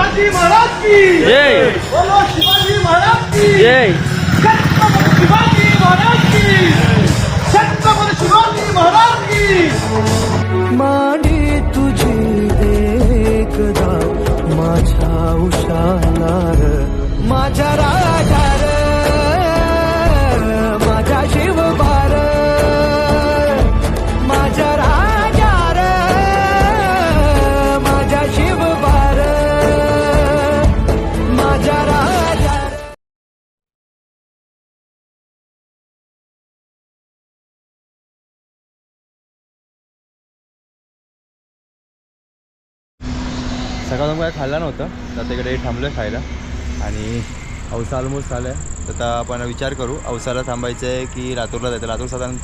शिवाजी महाराज की। जय। बोलो शिवाजी महाराज की। जय। छत्रपती शिवाजी महाराज की। छत्रपती शिवाजी महाराज की। मांडी तुझी एकदा माझ्या उशालार माझ्या राजार काय खाल्लं नव्हतं तर तिकडे थांबलो आहे खायला. आणि औसा ऑलमोस्ट आलं आहे तर आता आपण विचार करू. औसाला थांबायचं आहे की लातूरला जायचं लातूर साधारण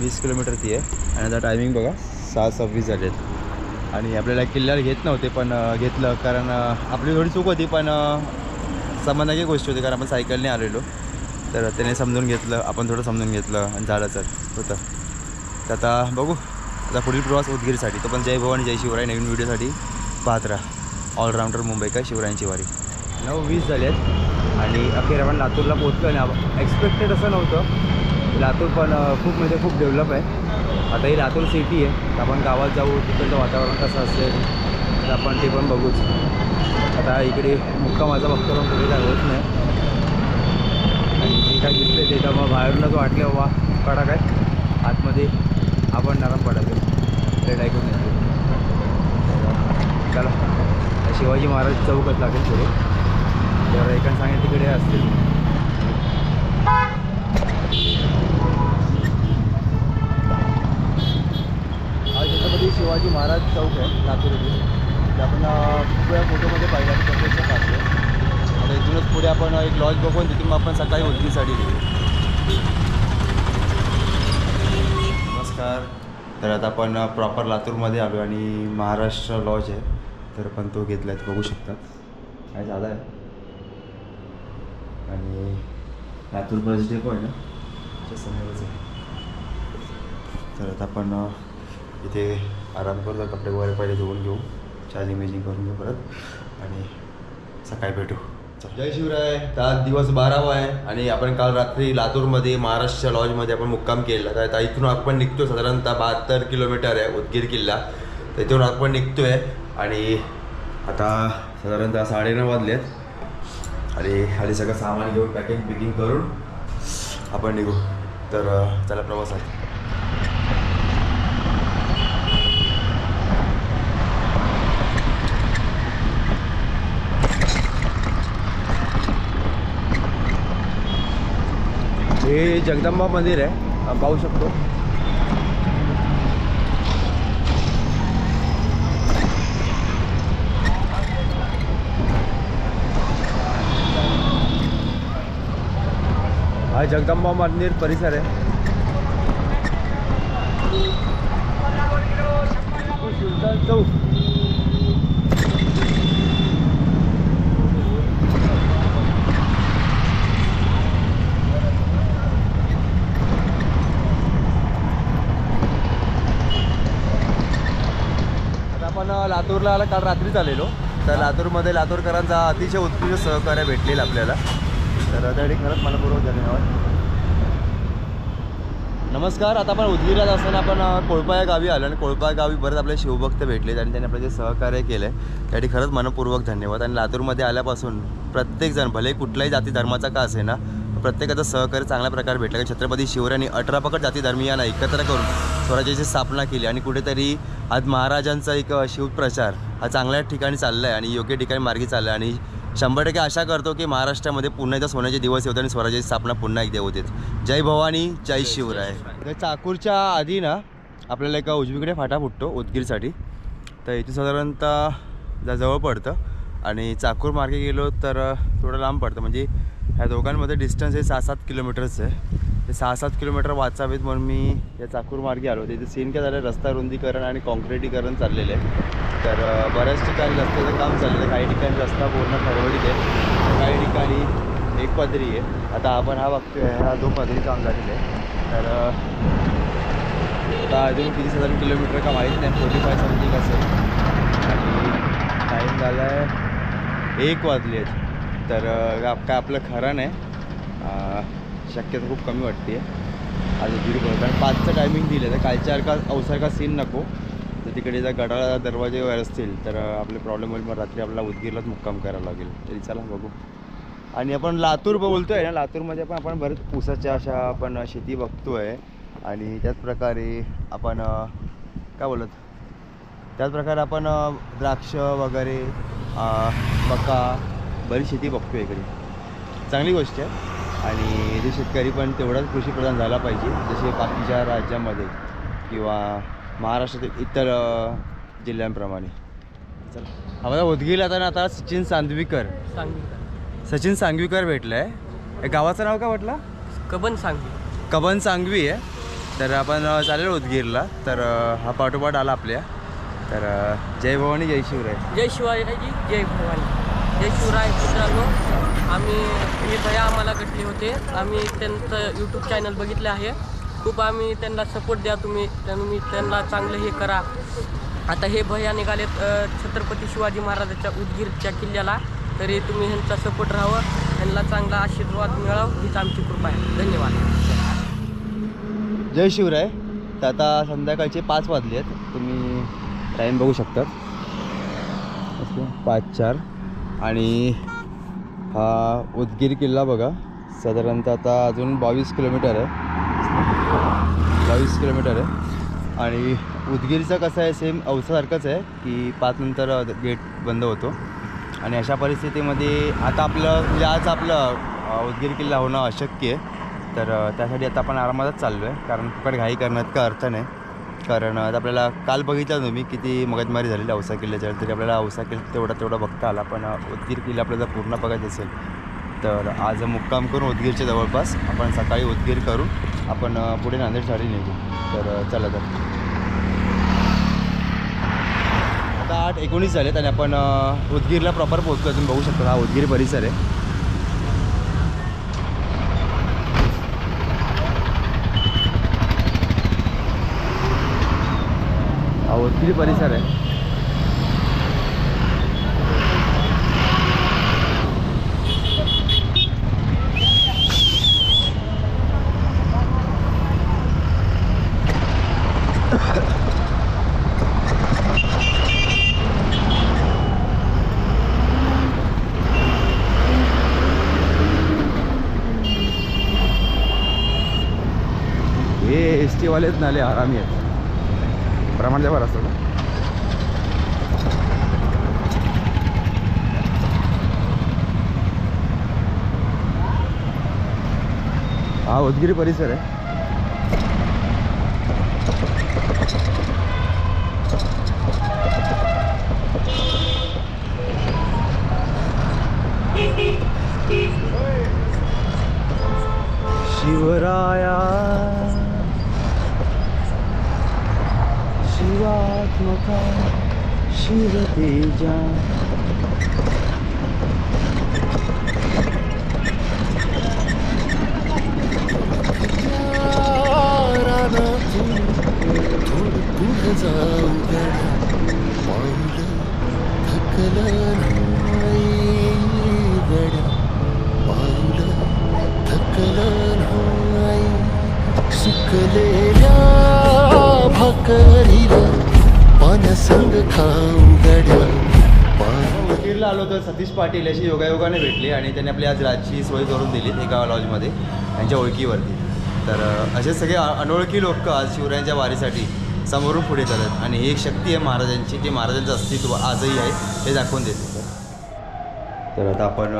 वीस किलोमीटर ती आहे. आणि आता टायमिंग बघा सहा सव्वीस झाले आहेत आणि आपल्याला किल्ल्यावर घेत नव्हते पण घेतलं. कारण आपली थोडी चूक होती पण अं, गोष्ट होती. कारण आपण सायकलने आलेलो. तर त्याने समजून घेतलं. आपण थोडं समजून घेतलं. आणि झालं होतं. तर आता बघू. आता पुढील प्रवास उदगीरसाठी. तो पण जय भवानी जय शिवराय. नवीन व्हिडिओसाठी पाहत राहा. ऑलराऊंडर मुंबईकर शिवरायांची वारी? नऊ वीस झाले आहेत. आणि अखेर आपण लातूरला पोहोचलो आणि एक्सपेक्टेड असं नव्हतं. लातूर पण खूप म्हणजे खूप डेव्हलप आहे. आता ही लातूर सिटी आहे. तर आपण गावात जाऊ तिकडचं वातावरण कसं असेल तर आपण ते पण बघूच. आता इकडे मुक्का माझा बघतो पण पुढे काय होत नाही. आणि जे काय दिसते ते तर मग बाहेरूनच वाटले वा कडक आहे आतमध्ये आपण नरम पडायचो. रेड ऐकून येतो चला. शिवाजी महाराज चौकच लागेल पुढे. तर एका सांगेल तिकडे असतील. हा छत्रपती शिवाजी महाराज चौक आहे लातूर ते आपण पुढे फोटोमध्ये पाहिजे आणि प्रत्यक्ष पाहतो आता इथूनच पुढे आपण एक लॉज बघून तिथून मग आपण सकाळी उलटीसाठी गेलो नमस्कार. तर आता आपण प्रॉपर लातूरमध्ये आलो आणि महाराष्ट्र लॉज आहे. तर पण तो घेतला आहे बघू शकतात काय झाला आहे आणि लातूर बस डेपो आहे ना? त्याच्या समोरच आहे. तर आता आपण इथे आराम करू कपडे वगैरे पहिले धुवून घेऊ. चार्जिंग बिजिंग करून घेऊ परत. आणि सकाळी भेटू. जय शिवराय. आज दिवस बारावा आहे. आणि आपण काल रात्री लातूरमध्ये महाराष्ट्र लॉजमध्ये आपण मुक्काम केला तर आता इथून आपण निघतो साधारणतः बहात्तर किलोमीटर आहे उदगीर किल्ला. तर इथून आपण निघतो आहे आणि आता साधारणतः साडेनऊ वाजले आहेत आणि खाली सगळं सामान घेऊन पॅकिंग पिकिंग करून आपण निघू. तर अ, चला आहे हे जगदंबा मंदिर आहे. पाहू शकतो. हा जगदंबा मंदिर परिसर आहे. सुलतान चौक आपण लातूरला आला काल रात्रीच आलेलो तर लातूरमध्ये लातूरकरांचा अतिशय उत्कृष्ट सहकार्य भेटलेलं आपल्याला. तर त्यासाठी खरंच मनपूर्वक धन्यवाद. नमस्कार आता आपण उदगीरात असताना आपण कोळपा या गावी आलो आणि कोळपा गावी बरेच आपले शिवभक्त भेटलेत आणि त्यांनी आपलं जे सहकार्य केलं आहे त्यासाठी खरंच मनपूर्वक धन्यवाद. आणि लातूरमध्ये आल्यापासून प्रत्येकजण भले कुठल्याही जाती धर्माचा का असे ना प्रत्येकाचं सहकार्य चांगल्या प्रकारे भेटलं. की छत्रपती शिवरायांनी अठरा पकड जाती धर्मियांना एकत्र करून स्वराज्याची स्थापना केली आणि कुठेतरी आज महाराजांचा एक शिवप्रचार हा चांगल्या ठिकाणी चालला आहे आणि योग्य ठिकाणी मार्गी चालला आहे आणि शंभर टक्के आशा करतो की महाराष्ट्रामध्ये पुन्हा एकदा सोन्याचे दिवस येतात आणि स्वराज्याची स्थापना पुन्हा एकदा होते. जय भवानी जय शिवराय. तर चाकूरच्या आधी ना आपल्याला एका उजवीकडे फाटा फुटतो उदगीरसाठी. तर इथे साधारणतः जा जवळ पडतं. आणि चाकूर मार्गे गेलो तर थोडं लांब पडतं. म्हणजे ह्या दोघांमध्ये डिस्टन्स हे सहा सात किलोमीटरचं आहे. ते सहा सात किलोमीटर वाचावेत म्हणून मी या चाकूर मार्गे आलो. तिथे सीन काय झालं? रस्ता रुंदीकरण आणि कॉन्क्रिटीकरण चाललेलं आहे. तर बऱ्याच ठिकाणी रस्त्याचं काम चाललेलं आहे. काही ठिकाणी रस्ता पूर्ण खडबडीत आहे. तर काही ठिकाणी एक पदरी आहे. आता आपण हा बघतोय हा दोन पदरी काम झालेलं आहे. तर आता अजून किती साधारण किलोमीटर का माहीत नाही. फोर्टी फाय समथिंग असेल आणि टाईम झाला आहे एक वाजले आहेत तर काय आपलं खरं नाही. शक्यता खूप कमी वाटते. आज दीड बरोबर कारण पाचचं टायमिंग दिलं तर कालच्यासारखा अवसारखा सीन नको. तर तिकडे जर गडाला दरवाजे वगैरे असतील तर आपले प्रॉब्लेम होईल. मग रात्री आपल्याला उदगीरलाच मुक्काम करायला लागेल. तरी चला बघू. आणि आपण लातूर बोलतो आहे ना लातूरमध्ये पण आपण बरेच ऊसाच्या अशा आपण शेती बघतो आहे आणि त्याचप्रकारे आपण काय बोलत? त्याच प्रकारे आपण द्राक्ष वगैरे मका बरीच शेती बघतो आहे इकडे. चांगली गोष्ट आहे. आणि ते शेतकरी पण तेवढाच कृषीप्रधान झाला पाहिजे. जसे बाकीच्या राज्यामध्ये किंवा महाराष्ट्रातील इतर जिल्ह्यांप्रमाणे. चला. आम्हाला उदगीर आता ना आता सचिन सांदवीकर. सचिन सांगवीकर भेटलं आहे गावाचं नाव काय म्हटलं? कबन सांगली कबन सांगवी आहे. तर आपण चालेल उदगीरला. तर हा पाठोपाठ आला आपल्या. तर जय भवानी जय शिवराय. जय शिवाजी जय भवानी. जय शिवराय मित्रांनो आम्ही हे भया आम्हाला घटले होते. आम्ही त्यांचं यूट्यूब चॅनल बघितलं आहे. खूप आम्ही त्यांना सपोर्ट द्या तुम्ही. तुम्ही त्यांना चांगलं हे करा. आता हे भया निघालेत छत्रपती शिवाजी महाराजाच्या उदगीरच्या किल्ल्याला. तरी तुम्ही ह्यांचा सपोर्ट राहावं. ह्यांना चांगला आशीर्वाद मिळावं. हीच आमची कृपा आहे. धन्यवाद. जय शिवराय. तर आता संध्याकाळचे पाच वाजले आहेत तुम्ही टाईम बघू शकतात. पाच चार. आणि हा उदगीर किल्ला बघा. साधारणतः आता अजून बावीस किलोमीटर आहे. बावीस किलोमीटर आहे. आणि उदगीरचं कसं आहे सेम औसासारखंच आहे की पाच नंतर गेट बंद होतो. आणि अशा परिस्थितीमध्ये आता आपलं म्हणजे आज आपलं उदगीर किल्ला होणं अशक्य आहे. तर त्यासाठी आता आपण आरामातच चाललो आहे कारण फुकट घाई करण्यात का अर्थ नाही. कारण आता आपल्याला काल बघितलं तुम्ही किती मगजमारी झालेली औसा किल्ल्याच्या तरी आपल्याला औसा किल्ला तेवढा तेवढा बघता आला पण उदगीर किल्ला आपल्याला जर पूर्ण बघायचं असेल तर आज मुक्काम करून उदगीरच्या जवळपास आपण सकाळी उदगीर करून आपण पुढे नांदेड झाडी निघू. तर चला तर. आता आठ एकोणीस झालेत आणि आपण उदगीरला प्रॉपर पोहोचतो तुम्ही बघू शकतो हा उदगीर परिसर आहे. हा परिसर आहे? हे एस टीवालेच नाले आरामी आहेत. प्रमाण जबर असतं का हा उदगिरी परिसर आहे. शिवराया शिवात्मका शिवतेजा सुकलेल्या भाकरीवर पाण्यासंग खाऊ आलो तर सतीश पाटील याची योगायोगाने भेटले आणि त्यांनी आपली आज रातची सोय करून दिली एका लॉजमध्ये त्यांच्या ओळखीवरती. तर असे सगळे अनोळखी लोक आज शिवरायांच्या वारीसाठी समोरून पुढे चालत. आणि ही एक शक्ती आहे महाराजांची की महाराजांचं अस्तित्व आजही आहे हे दाखवून देते. तर आता आपण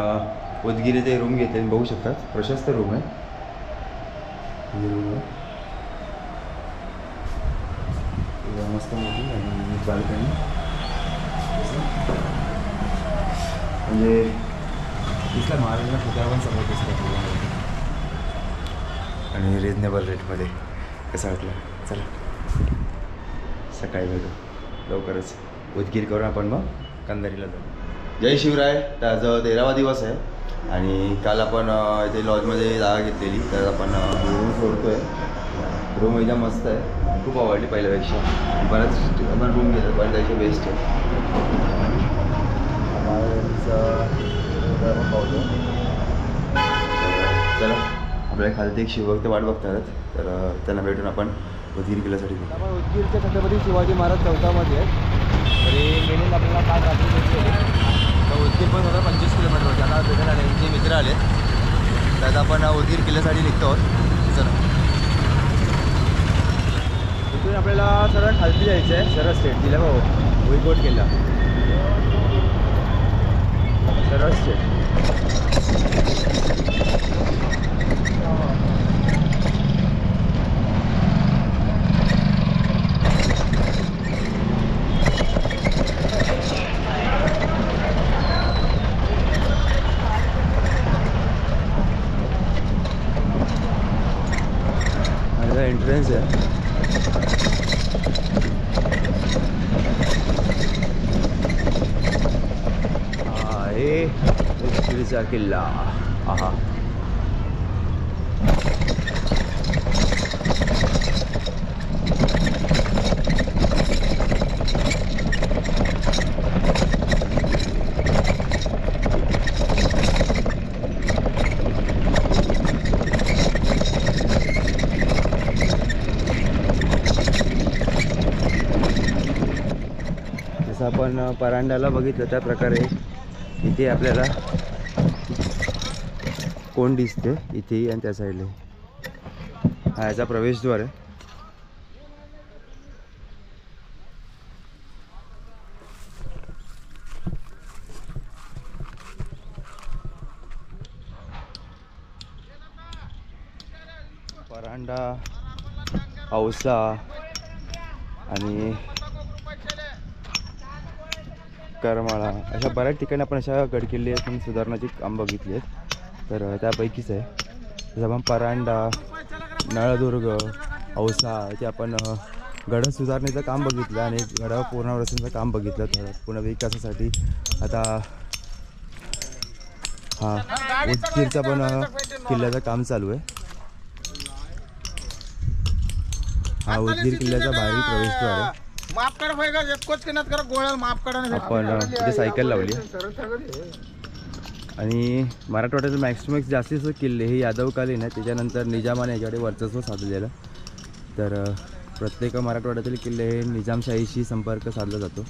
उदगिरी ते रूम घेते बघू शकतात प्रशस्त रूम आहे ही room आहे. किंवा मस्त मोठी आणि बाल्कनी म्हणजे तिथल्या महाराजांना कुठल्या पण समोर दिसतात आणि रिजनेबल रेटमध्ये कसं वाटलं? चला. सकाळी भेटू. लवकरच. उदगीर करून आपण मग कंदारीला जाऊ. जय शिवराय. तर आज तेरावा दिवस आहे. आणि काल आपण इथे लॉजमध्ये जागा घेतलेली. तर आपण रूम सोडतो आहे रूम एकदम मस्त आहे. खूप आवडली पहिल्यापेक्षा. बऱ्याच आपण रूम घेतो पण त्याची बेस्ट आहे. चला आपल्या खालती एक शिवभक्त वाट बघतात तर त्यांना भेटून आपण उदगीर किल्ल्यासाठी आपण उदगीरच्या छत्रपती शिवाजी महाराज चौकामध्ये आहेत. तरी मेनून आपल्याला काल रात्री भेटले तर उदगीर पण होता पंचवीस किलोमीटर होते. आता भेटायला आले. मित्र आले. तर आता आपण उदगीर किल्ल्यासाठी निघतो आहोत. चला. आपल्याला सरळ खालती जायचं आहे. सरळ स्टेट दिला भाऊ भुईकोट केला. सरळ स्टेट आणि एंट्रन्स आहे हा हे उदगीरचा किल्ला. आहा. आपण परांड्याला बघितलं त्या प्रकारे इथे आपल्याला कोण दिसते इथेही आणि त्या साईडला हा याचा प्रवेशद्वार आहे. परांडा औसा आणि करमाळा. अशा बऱ्याच ठिकाणी आपण अशा गडकिल्ले असून सुधारणाची काम बघितली आहेत. तर त्यापैकीच आहे जसं आपण परांडा नळदुर्ग औसा ते आपण गड सुधारणेचं काम बघितलं आणि गड पुनर्वसनाचं काम बघितलं तर पुन्हा विकासासाठी आता हा उदगीरचा पण किल्ल्याचं काम चालू आहे हा उदगीर किल्ल्याचा बाहेरील प्रवेशद्वार आहे माफ करा भाई का एकच केनात करा गोळ्याला माफ करा आपण इथे सायकल लावली आणि मराठवाड्याचं मॅक्सिमॅक्स जास्तीचं किल्ले हे यादवकालीन आहे त्याच्यानंतर निजामाने याच्याकडे वर्चस्व साधलेलं. तर प्रत्येक मराठवाड्यातील किल्ले हे निजामशाहीशी संपर्क साधला जातो.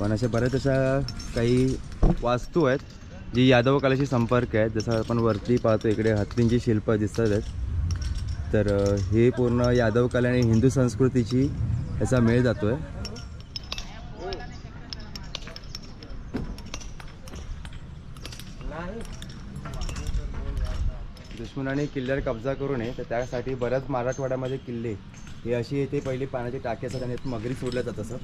पण अशा बऱ्याच अशा काही वास्तू आहेत जी यादवकालाशी संपर्क आहेत. जसं आपण वरती पाहतो इकडे हत्तींची शिल्प दिसत आहेत. तर हे पूर्ण यादवकाली आणि हिंदू संस्कृतीची याचा मेळ जातो आहे दुश्मनाने किल्ल्यावर कब्जा करू नये तर त्यासाठी बऱ्याच मराठवाड्यामध्ये किल्ले हे अशी येथे पहिली पाण्याची टाकी असतात आणि मगरी सोडल्या जात असत.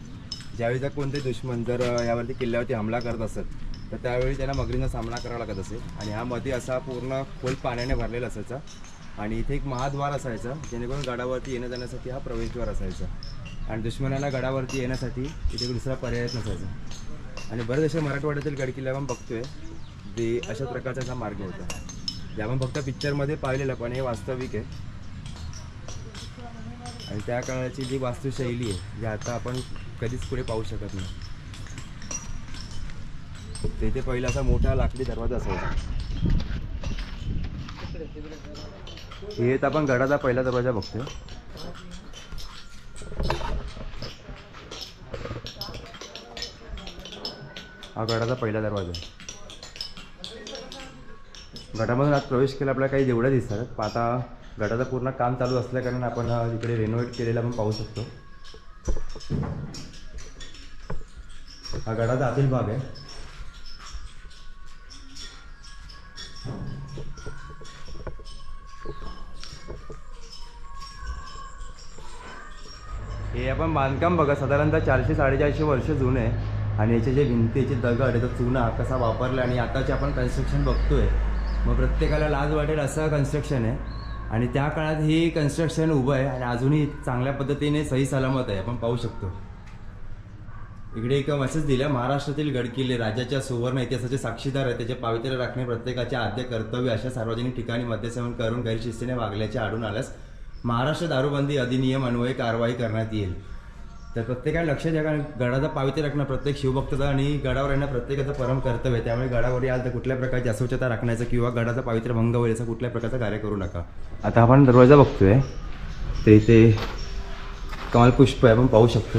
ज्यावेळी जर कोणते दुश्मन जर यावरती किल्ल्यावरती हमला करत असत तर त्यावेळी त्यांना मगरींचा सामना करावा लागत असे. आणि हा मध्ये असा पूर्ण खोल पाण्याने भरलेला असायचा. आणि इथे एक महाद्वार असायचा जेणेकरून गडावरती येण्या जाण्यासाठी हा प्रवेशद्वार असायचा. आणि दुश्मनाला गडावरती येण्यासाठी इथे दुसरा पर्याय नसायचा. आणि बरेच असे मराठवाड्यातील गडकिल्ले आपण बघतोय ते अशा प्रकारचा हा मार्ग होता. जे आपण फक्त पिक्चरमध्ये पाहिलेलं पण हे वास्तविक आहे. आणि त्या काळाची जी वास्तुशैली आहे जी आता आपण कधीच पुढे पाहू शकत नाही. तेथे पहिला असा मोठा लाकडी दरवाजा असायचा. हे तर आपण गडाचा पहिला दरवाजा बघतोय. हा गडाचा पहिला दरवाजा आहे. गटामधून आज प्रवेश केला आपल्याला काही देवळं दिसतात. पण आता गटाचं पूर्ण काम चालू असल्याकारणाने आपण इकडे रेनोव्हेट केलेलं आपण पाहू शकतो. हा गटाचा आतील भाग आहे. हे आपण बांधकाम बघा साधारणतः चारशे साडेचारशे वर्ष जुनं. आहे आणि याचे जे भिंतीचे दगड याचा चुना कसा वापरला आणि आताचे आपण कन्स्ट्रक्शन बघतोय. मग प्रत्येकाला लाज वाटेल असं कन्स्ट्रक्शन आहे. आणि त्या काळात ही कन्स्ट्रक्शन उभं आहे आणि अजूनही चांगल्या पद्धतीने सही सलामत आहे. आपण पाहू शकतो. इकडे एक मेसेज दिला महाराष्ट्रातील गडकिल्ले राज्याच्या सुवर्ण इतिहासाचे साक्षीदार आहे त्याचे पावित्र्य राखणे प्रत्येकाचे आद्य कर्तव्य अशा सार्वजनिक ठिकाणी मद्यसेवन करून गैरशिस्तीने वागल्याचे आढळून आल्यास महाराष्ट्र दारूबंदी अधिनियम अन्वये कारवाई करण्यात येईल. तर प्रत्येकाने लक्ष द्या कारण गडाचा पावित्र्य राखणं प्रत्येक शिवभक्ताचा आणि गडावर येणं प्रत्येकाचं परम कर्तव्य आहे. त्यामुळे गडावर याल तर कुठल्या प्रकारची अस्वच्छता राखण्याचं किंवा गडाचा पावित्र्य भंग होईल असं कुठल्या प्रकारचं कार्य करू नका. आता आपण दरवाजा बघतोय. ते इथे कमालपुष्प आहे आपण पाहू शकतो.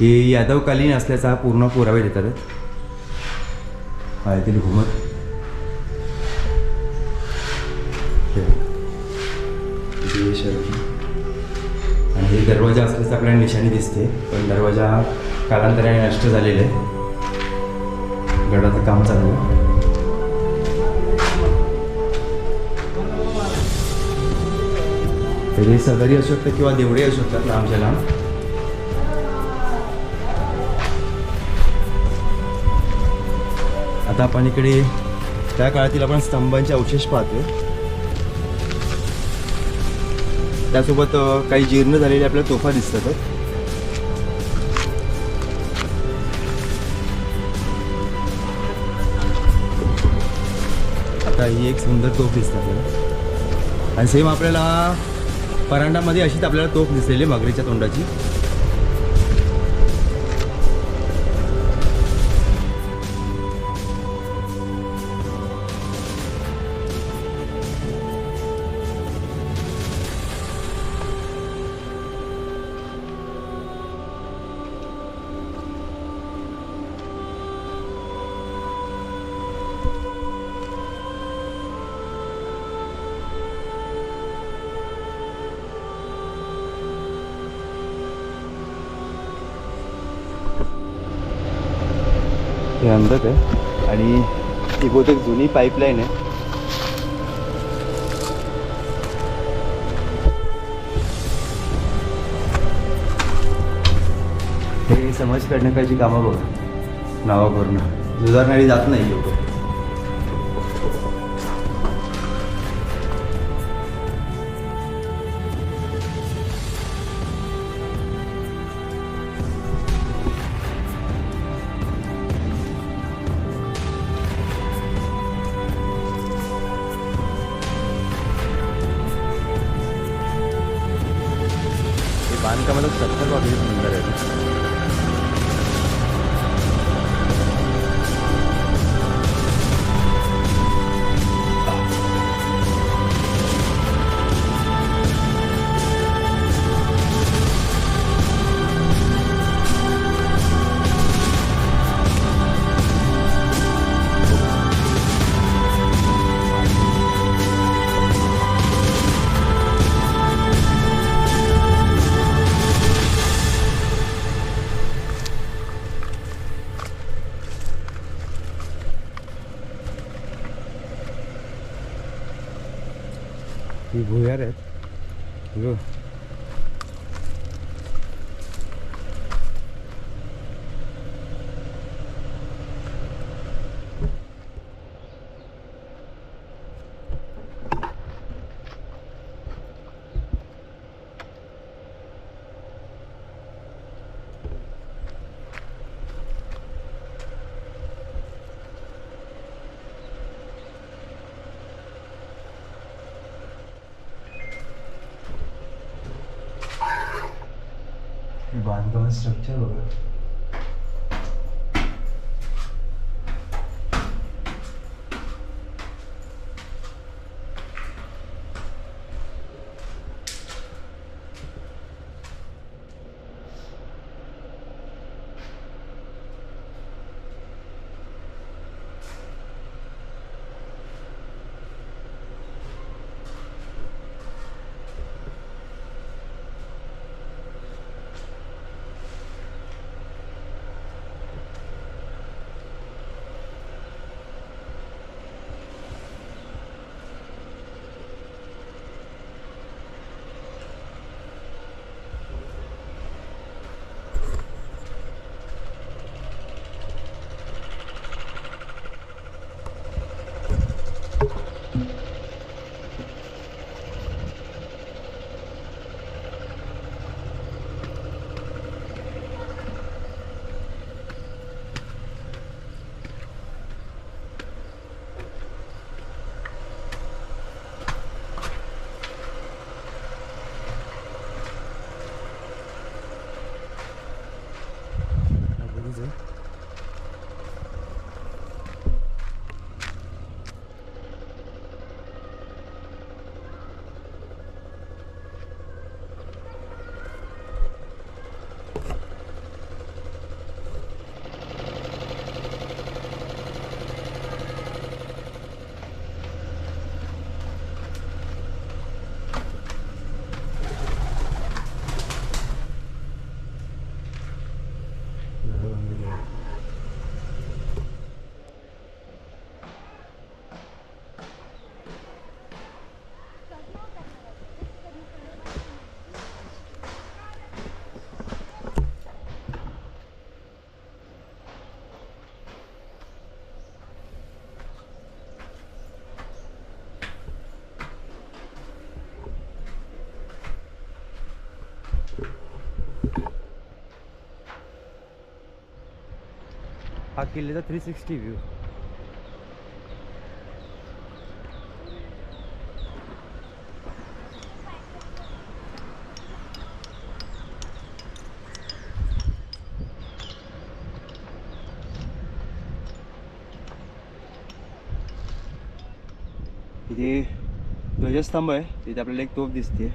ही यादवकालीन असल्याचा पूर्ण पुरावे देतात. हा येथील घुमत हे असल्याचं आपल्याला निशाणी दिसते. पण दरवाजा कालांतराने नष्ट झालेला. आहे गडाचं काम चालू. आहे सदरी असू शकतं किंवा देवडे असू शकतात लांबच्या लांब आता आपण इकडे त्या काळातील आपण स्तंभांचे अवशेष पाहतोय. त्यासोबत काही जीर्ण झालेल्या आपल्याला तोफा दिसतात आता ही एक सुंदर तोफ दिसते आपल्याला आणि सेम आपल्याला परांडामध्ये अशीच आपल्याला तोफ दिसलेली आहे मगरीच्या तोंडाची. हे अंधक आहे आणि ही बहुतेक जुनी पाईपलाईन आहे. हे समाज काढण्याची कामं बघा. नावावरून. सुधारणारी जात नाही लोक. हे बांधकाम स्ट्रक्चर बघा हा किल्ल्याचा थ्री सिक्स्टी व्ह्यू इथे ध्वजस्तंभ आहे. तिथे आपल्याला एक तोफ दिसते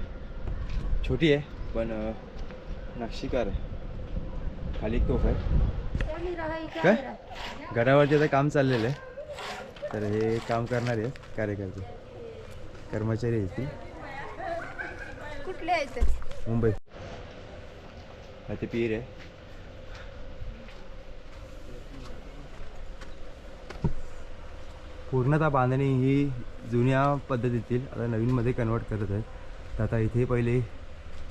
छोटी आहे. पण नक्षीकार आहे. खाली एक तोफ आहे. काय? गडावरती आता काम चाललेलं आहे. तर हे काम करणारे आहेत कार्यकर्ते. कर्मचारी आहेत ती. कुठले आहेत? मुंबई. ते पीर आहे. पूर्णतः बांधणी ही जुन्या पद्धतीतील आता नवीनमध्ये कन्वर्ट करत आहेत. तर आता इथे पहिले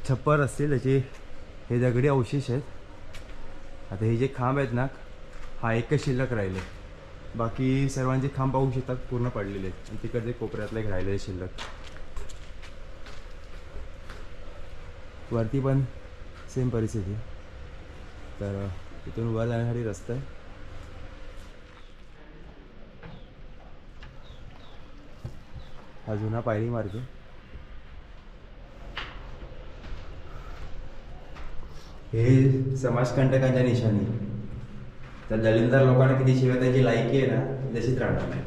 छप्पर असतील त्याचे हे दगडी अवशेष आहेत. आता हे जे खांब आहेत ना हा एकच शिल्लक राहिले. बाकी सर्वांचे खांब पाहू शकतात पूर्ण पडलेले आहेत. आणि तिकडचे कोपऱ्यातले राहिलेले शिल्लक. वरती पण सेम परिस्थिती. तर इथून वर जाण्यासाठी रस्ता. आहे हा जुना पायरी मार्ग. हे समाजकंटकांच्या निशाणी. तर दलिंदर लोकांना किती शिवाय त्याची लायकी आहे ना तशीच राहणार नाही.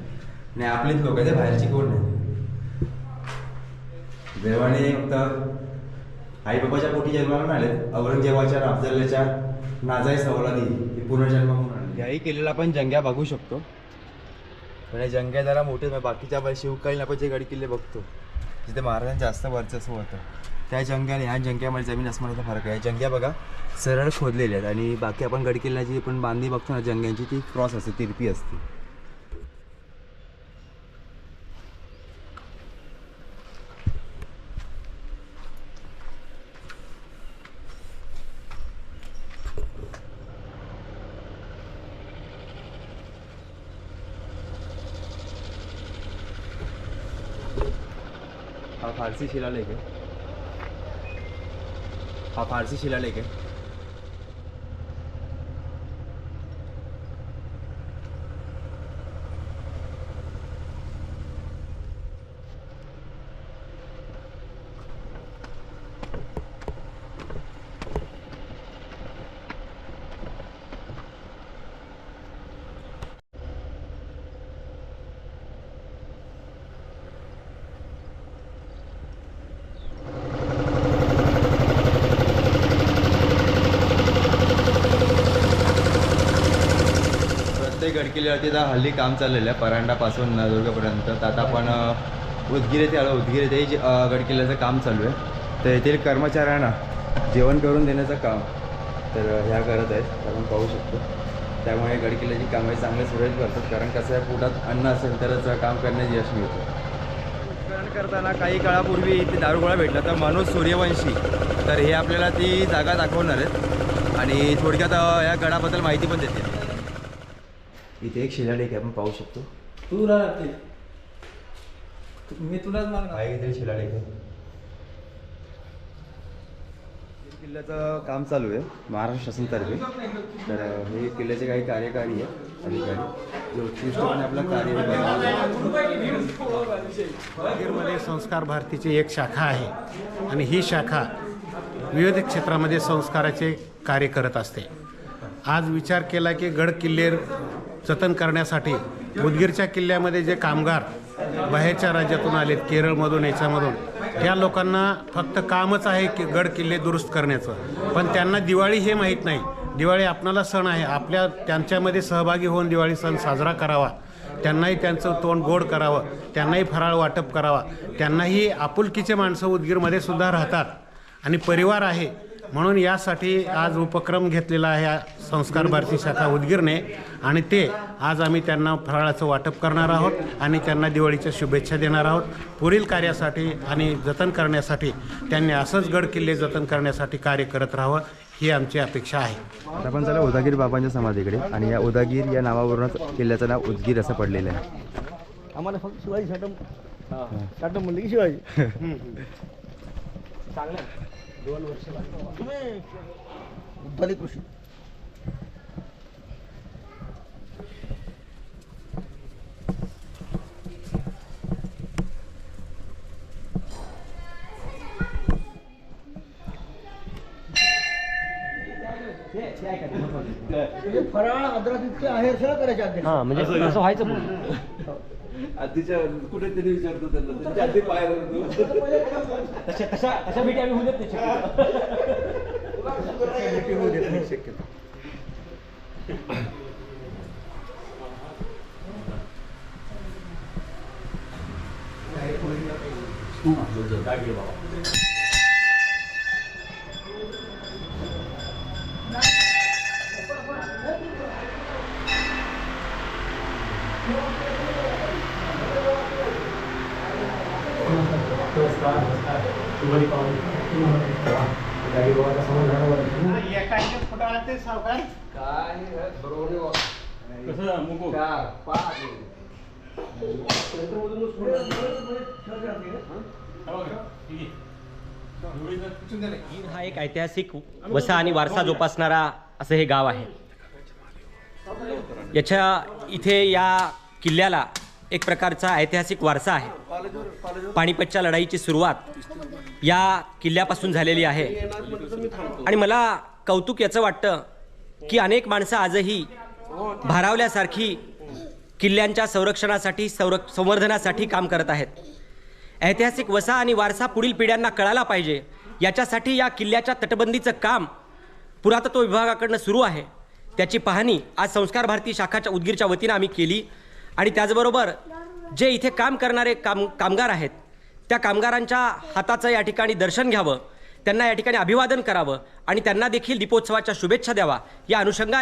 आणि आपलीच लोक आहे ते बाहेरची कोण नाही? देवाने फक्त आई बाबाच्या पोटी जन्माला मिळाले औरंगजेबाच्या अफजलच्या नाजाई सवलादी ही पुनर्जन्म म्हणून याही केलेला आपण जंग्या बघू शकतो. पण या जंग्या जरा मोठे बाकीच्या शिवकालीन आपण जे गड किल्ले बघतो जिथे महाराजांचं जास्त वर्चस्व होतं. त्या जंग्याने ह्या जंग्यामध्ये जमीन आसमानाचा फरक आहे. जंग्या बघा सरळ खोदलेल्या आहेत आणि बाकी आपण गडकिल्ला जी पण बांधणी बघतो ना जंग्यांची ती क्रॉस असते तिरपी असते. हा फारसी शिलालेख आहे. हा फारसी शिलालेख आहे प्रत्येक आता हल्ली काम चाललेलं आहे. परांडापासून नळदुर्गपर्यंत. तर आता आपण अ, उदगीर येथे आलो उदगीर येथे गडकिल्ल्याचं काम चालू आहे. तर येथील कर्मचाऱ्यांना जेवण करून देण्याचं काम तर ह्या करत आहेत. आपण पाहू शकतो. त्यामुळे गडकिल्ल्याची कामे चांगले सुरळीत करतात. कारण कसं आहे पोटात अन्न असेल तरच काम करण्यात यश मिळतं. उत्खनन करताना काही काळापूर्वी इथे दारुगोळा भेटला. तर मनोज सूर्यवंशी तर हे आपल्याला ती जागा दाखवणार आहेत. आणि थोडक्यात या गडाबद्दल माहिती पण देते इथे एक शिलालेख आहे आपण पाहू शकतो. तू राहते मी तुलाच मागणार. हा इथे शिलालेख? आहे किल्ल्याचं काम चालू आहे महाराष्ट्र शासनतर्फे तर हे किल्ल्याचे काही कार्यकारी आहे अधिकारी. जे उत्कृष्टपणे आपलं कार्य हे संस्कार भारतीची एक शाखा आहे आणि ही शाखा विविध क्षेत्रामध्ये संस्काराचे कार्य करत असते. आज विचार केला की गड किल्ले जतन करण्यासाठी उदगीरच्या किल्ल्यामध्ये जे कामगार बाहेरच्या राज्यातून आलेत केरळमधून याच्यामधून त्या लोकांना फक्त कामच आहे की गड किल्ले दुरुस्त करण्याचं. पण त्यांना दिवाळी हे माहीत नाही. दिवाळी आपणाला सण आहे. आपल्या त्यांच्यामध्ये सहभागी होऊन दिवाळी सण साजरा करावा. त्यांनाही त्यांचं तोंड गोड करावं. त्यांनाही फराळ वाटप करावा. त्यांनाही आपुलकीचे माणसं उदगीरमध्ये सुद्धा राहतात. आणि परिवार आहे. म्हणून यासाठी आज उपक्रम घेतलेला आहे. संस्कार भारती शाखा उदगीरने आणि ते आज आम्ही त्यांना फराळाचं वाटप करणार आहोत आणि त्यांना दिवाळीच्या शुभेच्छा देणार आहोत. पुढील कार्यासाठी आणि जतन करण्यासाठी त्यांनी असंच गड किल्ले जतन करण्यासाठी कार्य करत राहावं ही आमची अपेक्षा आहे. आपण चला उदागीर बाबांच्या समाधीकडे आणि या उदागीर या नावावरूनच किल्ल्याचं नाव उदगीर असं पडलेलं आहे. आम्हाला फक्त शिवाजी साठम साठम म्हणले की शिवाजी. तुम्ही उद्धाली कृषी म्हणजे फराळ आदरातिथ्य आहे सगळं करायचे अध्यक्ष. हा म्हणजे असं व्हायचं पुढे तशा तशा तशा भेटी आम्ही होऊ देत नाही शक्यतो. हा एक ऐतिहासिक वसा आणि वारसा जोपासणारा असं हे गाव आहे. याच्या इथे या किल्ल्याला एक प्रकारचा ऐतिहासिक वारसा आहे. पाणीपतच्या लढाईची सुरुवात या किल्ल्यापासून झालेली आहे. आणि मला कौतुक याचं वाटतं की अनेक माणसं आजही भारावल्यासारखी किल्ल्यांच्या संरक्षणासाठी संर संवर्धनासाठी काम करत आहेत. ऐतिहासिक वसा आणि वारसा पुढील पिढ्यांना कळाला पाहिजे. याच्यासाठी या किल्ल्याच्या तटबंदीचं काम पुरातत्व विभागाकडनं सुरू आहे. त्याची पाहणी आज संस्कार भारती शाखाच्या उदगीरच्या वतीनं आम्ही केली आणि त्याचबरोबर जे इथे काम करणारे काम कामगार आहेत त्या कामगारांच्या हाताचं या ठिकाणी दर्शन घ्यावं त्यांना या ठिकाणी अभिवादन करावं आणि त्यांना देखील दीपोत्सवाच्या शुभेच्छा द्यावा या अनुषंगाने